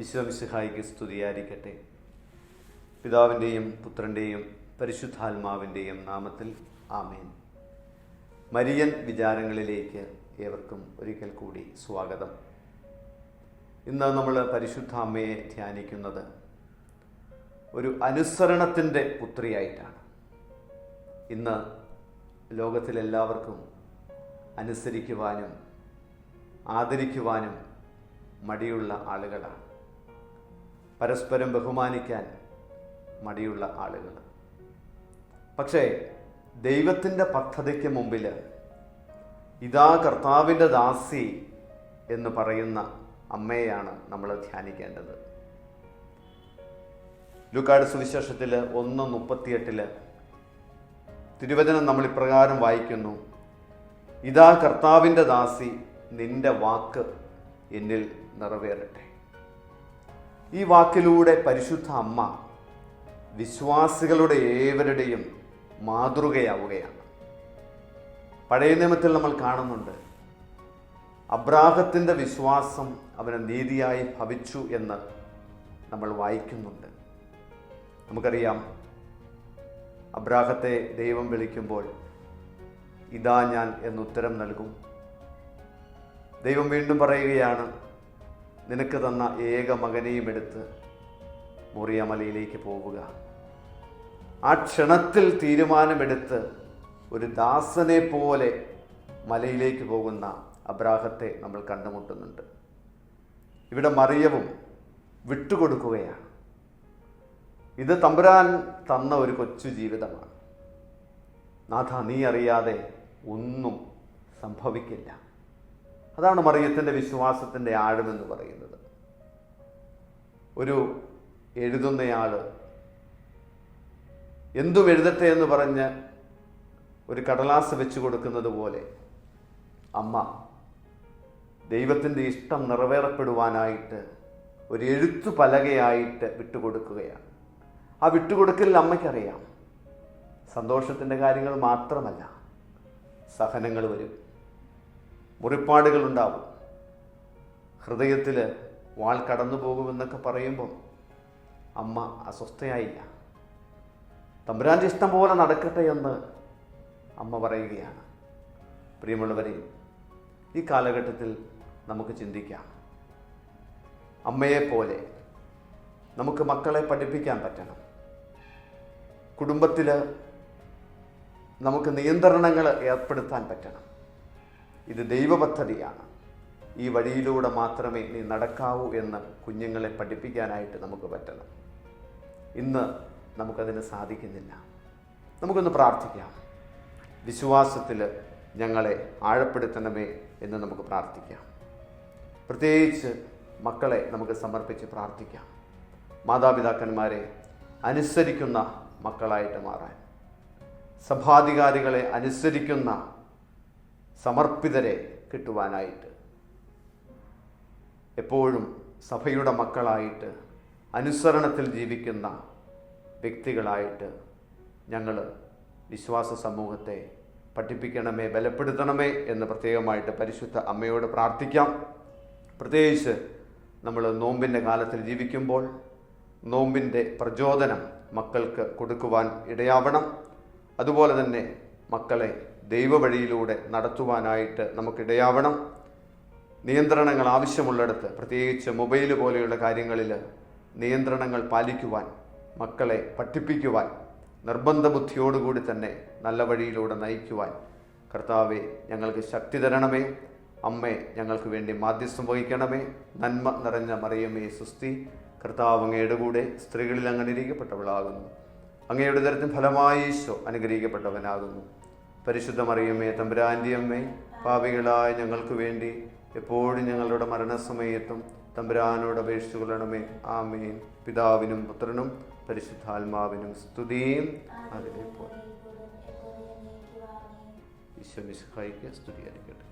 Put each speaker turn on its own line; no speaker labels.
വിശ്വമിശിഹായിക്ക് സ്തുതിയായിരിക്കട്ടെ. പിതാവിന്റെയും പുത്രന്റെയും പരിശുദ്ധാത്മാവിന്റെയും നാമത്തിൽ ആമേൻ. മരിയൻ വിചാരങ്ങളിലേക്ക് ഏവർക്കും ഒരിക്കൽ കൂടി സ്വാഗതം. ഇന്ന് നമ്മൾ പരിശുദ്ധ അമ്മയെ ധ്യാനിക്കുന്നത് ഒരു അനുസരണത്തിന്റെ പുത്രിയായിട്ടാണ്. ഇന്ന് ലോകത്തിലെല്ലാവർക്കും അനുസരിക്കുവാനും ആദരിക്കുവാനും മടിയുള്ള ആളുകളാണ്. പരസ്പരം ബഹുമാനിക്കാൻ മടിയുള്ള ആളുകൾ. പക്ഷേ ദൈവത്തിന്റെ പദ്ധതിക്ക് മുമ്പിൽ ഇതാ കർത്താവിന്റെ ദാസി എന്ന് പറയുന്ന അമ്മയെയാണ് നമ്മൾ ധ്യാനിക്കേണ്ടത്. ലുക്കാട് സുവിശേഷത്തിൽ ഒന്ന് മുപ്പത്തിയെട്ടിൽ തിരുവചനം നമ്മൾ ഇപ്രകാരം വായിക്കുന്നു. ഇതാ കർത്താവിന്റെ ദാസി നിന്റെ വാക്ക് എന്നിൽ നിറവേറട്ടെ. ഈ വാക്കിലൂടെ പരിശുദ്ധ അമ്മ വിശ്വാസികളുടെ ഏവരുടെയും മാതൃകയാവുകയാണ്. പഴയ നിയമത്തിൽ നമ്മൾ കാണുന്നുണ്ട് അബ്രാഹത്തിന്റെ വിശ്വാസം അവന് നീതിയായി ഭവിച്ചു എന്ന് നമ്മൾ വായിക്കുന്നുണ്ട്. നമുക്കറിയാം അബ്രാഹത്തെ ദൈവം വിളിക്കുമ്പോൾ ഇതാ ഞാൻ എന്നുത്തരം നൽകും. ദൈവം വീണ്ടും പറയുകയാണ് നിനക്ക് തന്ന ഏക മകനെയും എടുത്ത് മുറിയമലയിലേക്ക് പോവുക. ആ ക്ഷണത്തിൽ തീരുമാനമെടുത്ത് ഒരു ദാസനെ പോലെ മലയിലേക്ക് പോകുന്ന അബ്രാഹത്തെ നമ്മൾ കണ്ടുമുട്ടുന്നുണ്ട്. ഇവിടെ മറിയവും വിട്ടുകൊടുക്കുകയാണ്. ഇത് തമ്പുരാൻ തന്ന ഒരു കൊച്ചു ജീവിതമാണ്. നാഥ നീ അറിയാതെ ഒന്നും സംഭവിക്കില്ല. അതാണ് മറിയത്തിന്റെ വിശ്വാസത്തിന്റെ ആഴമെന്ന് പറയുന്നത്. ഒരു എഴുതുന്നയാൾ എന്തും എഴുതട്ടെ എന്ന് പറഞ്ഞ് ഒരു കടലാസ് വെച്ച് കൊടുക്കുന്നത് പോലെ അമ്മ ദൈവത്തിന്റെ ഇഷ്ടം നിറവേറപ്പെടുവാനായിട്ട് ഒരു എഴുത്തു പലകയായിട്ട് വിട്ടുകൊടുക്കുകയാണ്. ആ വിട്ടുകൊടുക്കലിൽ അമ്മയ്ക്കറിയാം. സന്തോഷത്തിന്റെ കാര്യങ്ങൾ മാത്രമല്ല സഹനങ്ങൾ വരും. മുറിപ്പാടുകൾ ഉണ്ടാവും ഹൃദയത്തിൽ വാൾ കടന്നു പോകുമെന്നൊക്കെ പറയുമ്പോൾ അമ്മ അസ്വസ്ഥയായില്ല. തമ്പുരാന്റെ ഇഷ്ടം പോലെ നടക്കട്ടെ എന്ന് അമ്മ പറയുകയാണ്. പ്രിയമുള്ളവരെ ഈ കാലഘട്ടത്തിൽ നമുക്ക് ചിന്തിക്കാം. അമ്മയെപ്പോലെ നമുക്ക് മക്കളെ പഠിപ്പിക്കാൻ പറ്റണം. കുടുംബത്തിൽ നമുക്ക് നിയന്ത്രണങ്ങൾ ഏർപ്പെടുത്താൻ പറ്റണം. ഇത് ദൈവപദ്ധതിയാണ്. ഈ വഴിയിലൂടെ മാത്രമേ നീ നടക്കാവൂ എന്ന് കുഞ്ഞുങ്ങളെ പഠിപ്പിക്കാനായിട്ട് നമുക്ക് പറ്റണം. ഇന്ന് നമുക്കതിന് സാധിക്കുന്നില്ല. നമുക്കൊന്ന് പ്രാർത്ഥിക്കാം. വിശ്വാസത്തിൽ ഞങ്ങളെ ആഴപ്പെടുത്തണമേ എന്ന് നമുക്ക് പ്രാർത്ഥിക്കാം. പ്രത്യേകിച്ച് മക്കളെ നമുക്ക് സമർപ്പിച്ച് പ്രാർത്ഥിക്കാം. മാതാപിതാക്കന്മാരെ അനുസരിക്കുന്ന മക്കളായിട്ട് മാറാൻ. സഭാധികാരികളെ അനുസരിക്കുന്ന സമർപ്പിതരെ കിട്ടുവാനായിട്ട്. എപ്പോഴും സഭയുടെ മക്കളായിട്ട് അനുസരണത്തിൽ ജീവിക്കുന്ന വ്യക്തികളായിട്ട് ഞങ്ങൾ വിശ്വാസ സമൂഹത്തെ പഠിപ്പിക്കണമേ ബലപ്പെടുത്തണമേ എന്ന് പ്രത്യേകമായിട്ട് പരിശുദ്ധ അമ്മയോട് പ്രാർത്ഥിക്കാം. പ്രത്യേകിച്ച് നമ്മൾ നോമ്പിന്റെ കാലത്തിൽ ജീവിക്കുമ്പോൾ നോമ്പിന്റെ പ്രചോദനം മക്കൾക്ക് കൊടുക്കുവാൻ ഇടയാവണം. അതുപോലെ തന്നെ മക്കളെ ദൈവവഴിയിലൂടെ നടത്തുവാനായിട്ട് നമുക്കിടയാവണം. നിയന്ത്രണങ്ങൾ ആവശ്യമുള്ളിടത്ത് പ്രത്യേകിച്ച് മൊബൈൽ പോലെയുള്ള കാര്യങ്ങളിൽ നിയന്ത്രണങ്ങൾ പാലിക്കുവാൻ മക്കളെ പഠിപ്പിക്കുവാൻ നിർബന്ധ ബുദ്ധിയോടുകൂടി തന്നെ നല്ല വഴിയിലൂടെ നയിക്കുവാൻ കർത്താവെ ഞങ്ങൾക്ക് ശക്തി തരണമേ. അമ്മേ ഞങ്ങൾക്ക് വേണ്ടി മാധ്യസ്ഥം വഹിക്കണമേ. നന്മ നിറഞ്ഞ മറിയമ്മേ സുസ്തി കർത്താവ് അങ്ങയുടെ കൂടെ സ്ത്രീകളിൽ അങ്ങ് അനുഗ്രഹിക്കപ്പെട്ടവളാകുന്നു. അങ്ങയുടെ തരത്തിൽ ഫലമായി ഈശോ അനുഗ്രഹിക്കപ്പെട്ടവനാകുന്നു. പരിശുദ്ധ മറിയമ്മേ തമ്പുരാന്റെ പാപികളായ ഞങ്ങൾക്ക് വേണ്ടി എപ്പോഴും ഞങ്ങളുടെ മരണസമയത്തും തമ്പുരാനോട് അപേക്ഷിച്ചു കൊള്ളണമേ. ആമേൻ. പിതാവിനും പുത്രനും പരിശുദ്ധാത്മാവിനും സ്തുതിയും അതിനെ പോലെ ഈശോ മിശിഹായിക്ക് സ്തുതിയായിരിക്കട്ടെ